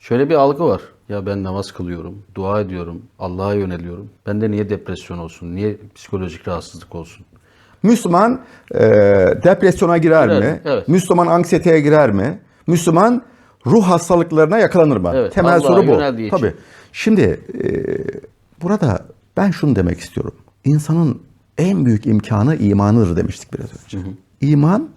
Şöyle bir algı var. Ya ben namaz kılıyorum, dua ediyorum, Allah'a yöneliyorum. Bende niye depresyon olsun, niye psikolojik rahatsızlık olsun? Müslüman e, depresyona girer Girer, mi? evet. Müslüman anksiyeteye girer mi? Müslüman ruh hastalıklarına yakalanır mı? Evet, Temel Allah'a soru bu. yöneldiği için. Tabii. Şimdi e, burada ben şunu demek istiyorum. İnsanın en büyük imkanı imanıdır demiştik biraz önce. İman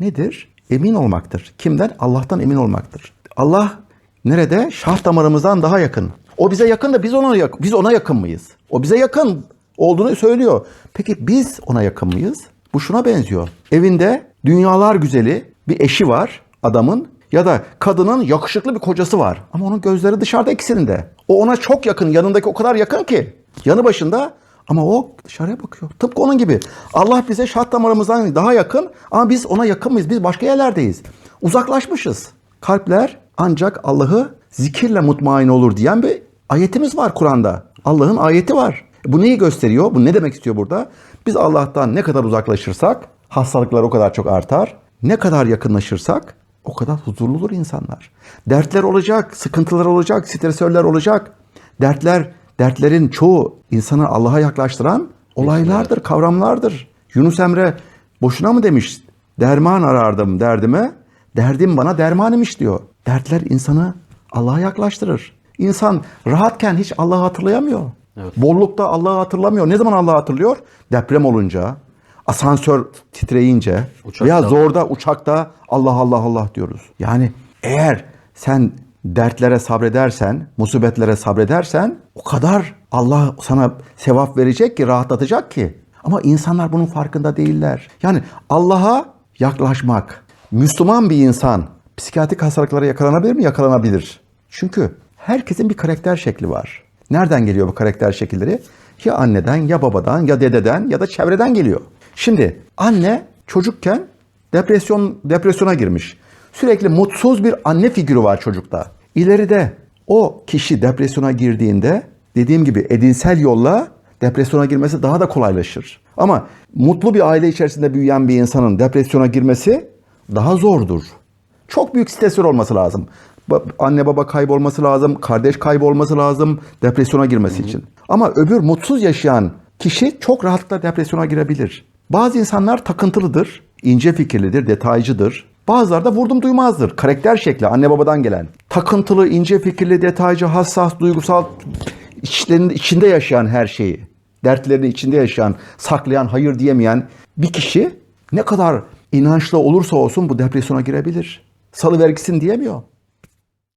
nedir? Emin olmaktır. Kimden? Allah'tan emin olmaktır. Allah nerede? Şah damarımızdan daha yakın. O bize yakın da biz ona yakın, biz ona yakın mıyız? O bize yakın olduğunu söylüyor. Peki biz ona yakın mıyız? Bu şuna benziyor. Evinde dünyalar güzeli bir eşi var adamın ya da kadının yakışıklı bir kocası var. Ama onun gözleri dışarıda ikisinin de. O ona çok yakın, yanındaki o kadar yakın ki. Yanı başında ama o dışarıya bakıyor. Tıpkı onun gibi. Allah bize şah damarımızdan daha yakın ama biz ona yakın mıyız? Biz başka yerlerdeyiz. Uzaklaşmışız. Kalpler ancak Allah'ı zikirle mutmain olur diyen bir ayetimiz var Kur'an'da. Allah'ın ayeti var. Bu neyi gösteriyor? Bu ne demek istiyor burada? Biz Allah'tan ne kadar uzaklaşırsak hastalıklar o kadar çok artar. Ne kadar yakınlaşırsak o kadar huzurlu olur insanlar. Dertler olacak, sıkıntılar olacak, stresörler olacak. Dertler, dertlerin çoğu insanı Allah'a yaklaştıran olaylardır, kavramlardır. Yunus Emre boşuna mı demiş? Derman arardım derdime, derdim bana derman imiş diyor. Dertler insanı Allah'a yaklaştırır. İnsan rahatken hiç Allah'ı hatırlayamıyor. Bollukta Allah'ı hatırlamıyor. Ne zaman Allah'ı hatırlıyor? Deprem olunca, asansör titreyince Uçakta. veya zorda uçakta Allah Allah Allah diyoruz. Yani eğer sen dertlere sabredersen, musibetlere sabredersen o kadar Allah sana sevap verecek ki, rahatlatacak ki. Ama insanlar bunun farkında değiller. Yani Allah'a yaklaşmak, Müslüman bir insan psikiyatrik hastalıklara yakalanabilir mi? Yakalanabilir. Çünkü herkesin bir karakter şekli var. Nereden geliyor bu karakter şekilleri? Ya anneden, ya babadan, ya dededen ya da çevreden geliyor. Şimdi anne çocukken depresyon depresyona girmiş. Sürekli mutsuz bir anne figürü var çocukta. İleride o kişi depresyona girdiğinde dediğim gibi edinsel yolla depresyona girmesi daha da kolaylaşır. Ama mutlu bir aile içerisinde büyüyen bir insanın depresyona girmesi daha zordur. Çok büyük stresör olması lazım. Anne baba kaybolması lazım, kardeş kaybolması lazım depresyona girmesi için. Ama öbür mutsuz yaşayan kişi çok rahatlıkla depresyona girebilir. Bazı insanlar takıntılıdır, ince fikirlidir, detaycıdır. Bazıları da vurdum duymazdır. Karakter şekli anne babadan gelen. Takıntılı, ince fikirli, detaycı, hassas, duygusal, içlerinde, içinde yaşayan her şeyi, dertlerini içinde yaşayan, saklayan, hayır diyemeyen bir kişi ne kadar inançlı olursa olsun bu depresyona girebilir. Salı vergisin diyemiyor.